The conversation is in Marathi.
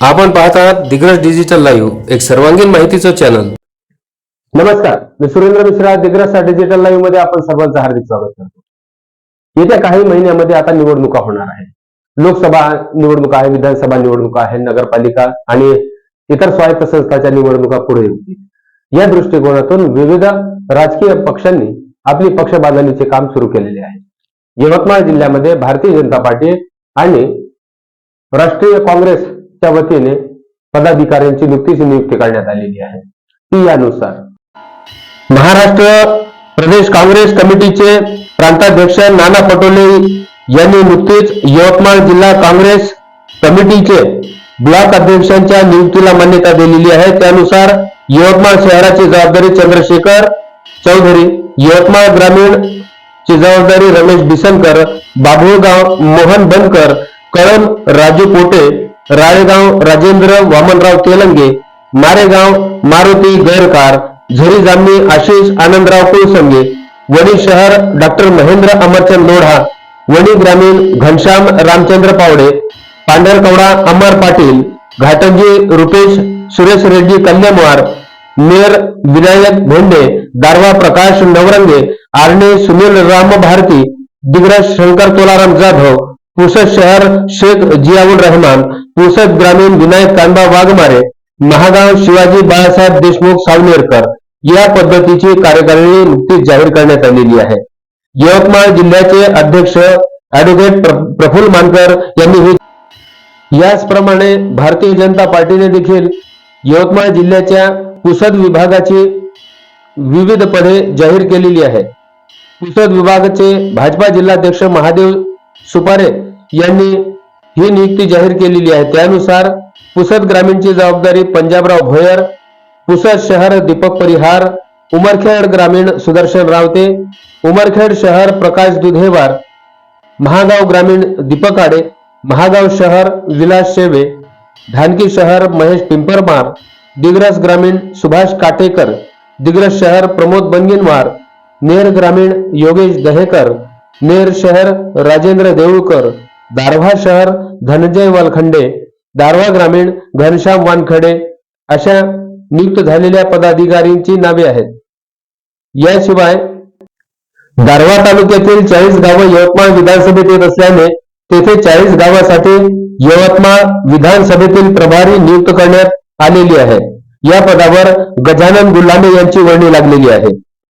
आपण पाहत आहात दिग्रज डिजिटल लाईव्ह एक सर्वांगीण माहितीचं चॅनल नमस्कार मी सुरेंद्र मिश्रा दिग्रज डिजिटल लाईव्हमध्ये आपण सर्वांचं हार्दिक स्वागत करतो. येत्या काही महिन्यामध्ये आता निवडणुका होणार आहे लोकसभा निवडणुका आहे विधानसभा निवडणुका आहे नगरपालिका आणि इतर स्वायत्त संस्थाच्या निवडणुका पुढे येतील. या दृष्टिकोनातून विविध राजकीय पक्षांनी आपली पक्ष बांधणीचे काम सुरू केलेले आहे. यवतमाळ जिल्ह्यामध्ये भारतीय जनता पार्टी आणि राष्ट्रीय काँग्रेस च्या वतीने पदाधिकाऱ्यांची नुकतीच नियुक्ती करण्यात आलेली आहे. ती यानुसार. महाराष्ट्र प्रदेश काँग्रेस कमिटीचे प्रांताध्यक्ष नाना पटोले यांनी नुकतीच यवतमाळ जिल्हा काँग्रेस कमिटीचे ब्लॉक अध्यक्षांच्या नियुक्तीला मान्यता दिलेली आहे. त्यानुसार यवतमाळ शहराची जबाबदारी चंद्रशेखर चौधरी यवतमाळ ग्रामीण ची जबाबदारी रमेश बिसनकर बाभुळगाव मोहन बनकर कळम राजू पोटे राळेगाव राजेंद्र वामनराव तेलंगे मारेगाव मारुती गैरकार झरी जामणी आशिष आनंदराव कुलसंगे वणी शहर डॉक्टर महेंद्र अमरचंद लोढा वणी ग्रामीण घनश्याम रामचंद्र पावडे पांढरकवडा अमर पाटील घाटंजी रुपेश सुरेश रेड्डी कल्याणवार मेयर विनायक भोंडे दारवा प्रकाश नवरंगे आर्णे सुनील राम भारती दिग्रज शंकर तोलाराम जाधव पुसद शहर शेख जियाउल रहमान पुसद ग्रामीण विनायक कांबा वाघमारे महागाव शिवाजी बाळासाहेब देशमुख सावनेरकर या पद्धतीची कार्यकारिणी नुकतीच जाहीर करण्यात आलेली आहे. यवतमाळ जिल्ह्याचे अध्यक्ष ऍडव्होकेट प्र- प्रफुल्ल मानकर यांनी ही याचप्रमाणे भारतीय जनता पार्टीने देखील यवतमाळ जिल्ह्याच्या पुसद विभागाची विविध पदे जाहीर केलेली आहे. पुसद विभागाचे भाजपा जिल्हाध्यक्ष महादेव सुपारे यांनी ही नियुक्ती जाहीर केलेली आहे. त्यानुसार पुसद ग्रामीणची जबाबदारी पंजाबराव भोयर पुसद शहर दीपक परिहार उमरखेड ग्रामीण सुदर्शन रावते उमरखेड शहर प्रकाश दुधेवार महागाव ग्रामीण दीपक आडे महागाव शहर विलास शेवे धानकी शहर महेश पिंपरमार दिग्रस ग्रामीण सुभाष काटेकर दिग्रस शहर प्रमोद बनगिनवार नेर ग्रामीण योगेश दहेकर नेर शहर राजेंद्र देऊळकर दारव्हा शहर धनंजय वालखंडे दारव्हा ग्रामीण घनश्याम वानखडे अशा नियुक्त झालेल्या पदाधिकारींची नावे आहेत. याशिवाय दारव्हा तालुक्यातील चाळीस गावं यवतमाळ विधानसभेत येत असल्याने तेथे चाळीस गावासाठी यवतमाळ विधानसभेतील प्रभारी नियुक्त करण्यात आलेली आहे. या पदावर गजानन गुल्हाने यांची वर्णी लागलेली आहे.